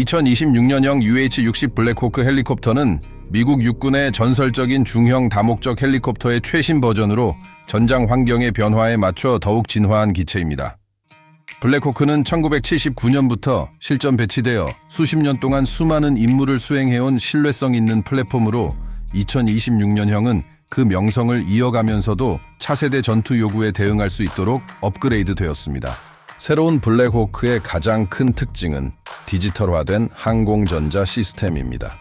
2026년형 UH-60 블랙호크 헬리콥터는 미국 육군의 전설적인 중형 다목적 헬리콥터의 최신 버전으로 전장 환경의 변화에 맞춰 더욱 진화한 기체입니다. 블랙호크는 1979년부터 실전 배치되어 수십 년 동안 수많은 임무를 수행해온 신뢰성 있는 플랫폼으로 2026년형은 그 명성을 이어가면서도 차세대 전투 요구에 대응할 수 있도록 업그레이드 되었습니다. 새로운 블랙호크의 가장 큰 특징은 디지털화된 항공전자 시스템입니다.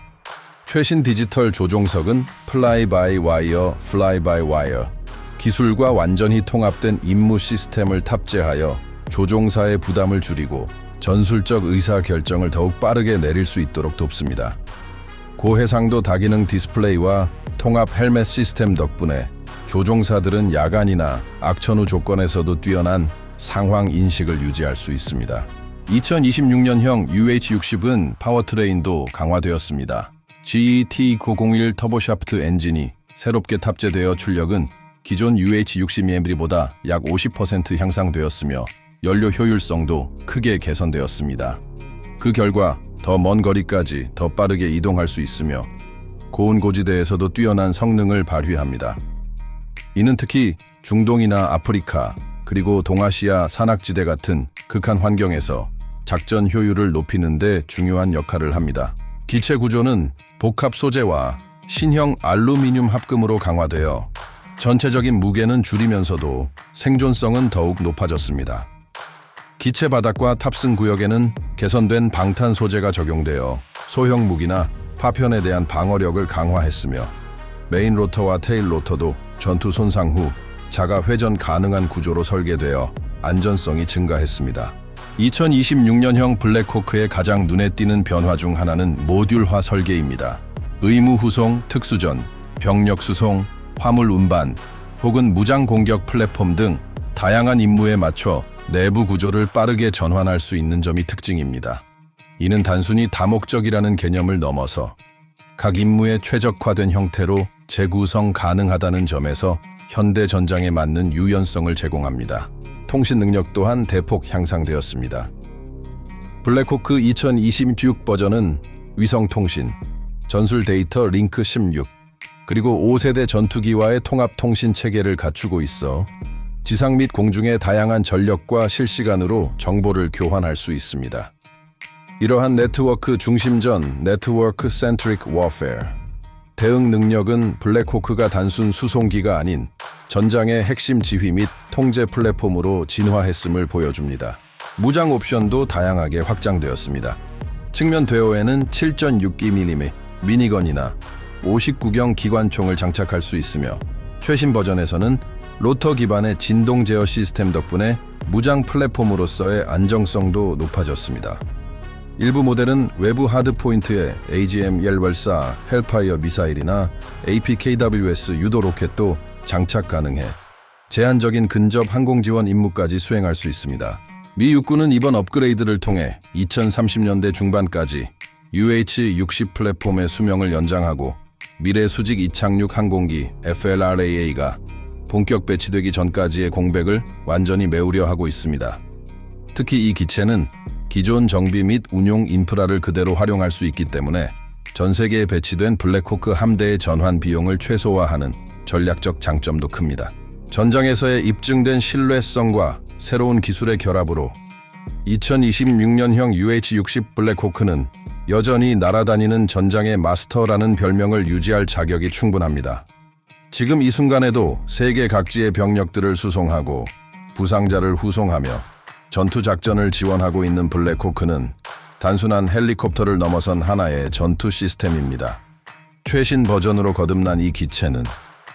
최신 디지털 조종석은 플라이 바이 와이어, 플라이 바이 와이어 기술과 완전히 통합된 임무 시스템을 탑재하여 조종사의 부담을 줄이고 전술적 의사 결정을 더욱 빠르게 내릴 수 있도록 돕습니다. 고해상도 다기능 디스플레이와 통합 헬멧 시스템 덕분에 조종사들은 야간이나 악천 후 조건에서도 뛰어난 상황 인식을 유지할 수 있습니다. 2026년형 UH-60은 파워트레인도 강화되었습니다. GET901 터보샤프트 엔진이 새롭게 탑재되어 출력은 기존 UH-60MB보다 약 50% 향상되었으며 연료 효율성도 크게 개선되었습니다. 그 결과 더 먼 거리까지 더 빠르게 이동할 수 있으며 고온 고지대에서도 뛰어난 성능을 발휘합니다. 이는 특히 중동이나 아프리카 그리고 동아시아 산악지대 같은 극한 환경에서 작전 효율을 높이는 데 중요한 역할을 합니다. 기체 구조는 복합 소재와 신형 알루미늄 합금으로 강화되어 전체적인 무게는 줄이면서도 생존성은 더욱 높아졌습니다. 기체 바닥과 탑승 구역에는 개선된 방탄 소재가 적용되어 소형 무기나 파편에 대한 방어력을 강화했으며 메인 로터와 테일 로터도 전투 손상 후 자가 회전 가능한 구조로 설계되어 안전성이 증가했습니다. 2026년형 블랙호크의 가장 눈에 띄는 변화 중 하나는 모듈화 설계입니다. 의무 후송, 특수전, 병력 수송, 화물 운반, 혹은 무장 공격 플랫폼 등 다양한 임무에 맞춰 내부 구조를 빠르게 전환할 수 있는 점이 특징입니다. 이는 단순히 다목적이라는 개념을 넘어서 각 임무에 최적화된 형태로 재구성 가능하다는 점에서 현대 전장에 맞는 유연성을 제공합니다. 통신 능력 또한 대폭 향상되었습니다. 블랙호크 2026 버전은 위성 통신, 전술 데이터 링크 16, 그리고 5세대 전투기와의 통합 통신 체계를 갖추고 있어 지상 및 공중의 다양한 전력과 실시간으로 정보를 교환할 수 있습니다. 이러한 네트워크 중심전 네트워크 센트릭 워페어 대응 능력은 블랙호크가 단순 수송기가 아닌 전장의 핵심 지휘 및 통제 플랫폼으로 진화했음을 보여줍니다. 무장 옵션도 다양하게 확장되었습니다. 측면 대호에는 7.62mm 미니건이나 59경 기관총을 장착할 수 있으며 최신 버전에서는 로터 기반의 진동 제어 시스템 덕분에 무장 플랫폼으로서의 안정성도 높아졌습니다. 일부 모델은 외부 하드 포인트에 AGM 열발사 헬파이어 미사일이나 APKWS 유도 로켓도 장착 가능해 제한적인 근접 항공 지원 임무까지 수행할 수 있습니다. 미 육군은 이번 업그레이드를 통해 2030년대 중반까지 UH-60 플랫폼의 수명을 연장하고 미래 수직 이착륙 항공기 FLRAA가 본격 배치되기 전까지의 공백을 완전히 메우려 하고 있습니다. 특히 이 기체는 기존 정비 및 운용 인프라를 그대로 활용할 수 있기 때문에 전 세계에 배치된 블랙호크 함대의 전환 비용을 최소화하는 전략적 장점도 큽니다. 전장에서의 입증된 신뢰성과 새로운 기술의 결합으로 2026년형 UH-60 블랙호크는 여전히 날아다니는 전장의 마스터라는 별명을 유지할 자격이 충분합니다. 지금 이 순간에도 세계 각지의 병력들을 수송하고 부상자를 후송하며 전투 작전을 지원하고 있는 블랙호크는 단순한 헬리콥터를 넘어선 하나의 전투 시스템입니다. 최신 버전으로 거듭난 이 기체는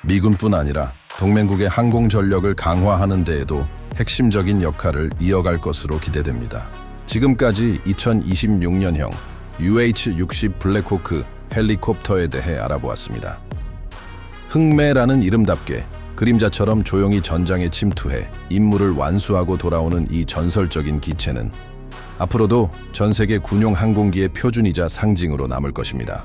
미군뿐 아니라 동맹국의 항공 전력을 강화하는 데에도 핵심적인 역할을 이어갈 것으로 기대됩니다. 지금까지 2026년형 UH-60 블랙호크 헬리콥터에 대해 알아보았습니다. 흥매라는 이름답게 그림자처럼 조용히 전장에 침투해 임무를 완수하고 돌아오는 이 전설적인 기체는 앞으로도 전 세계 군용 항공기의 표준이자 상징으로 남을 것입니다.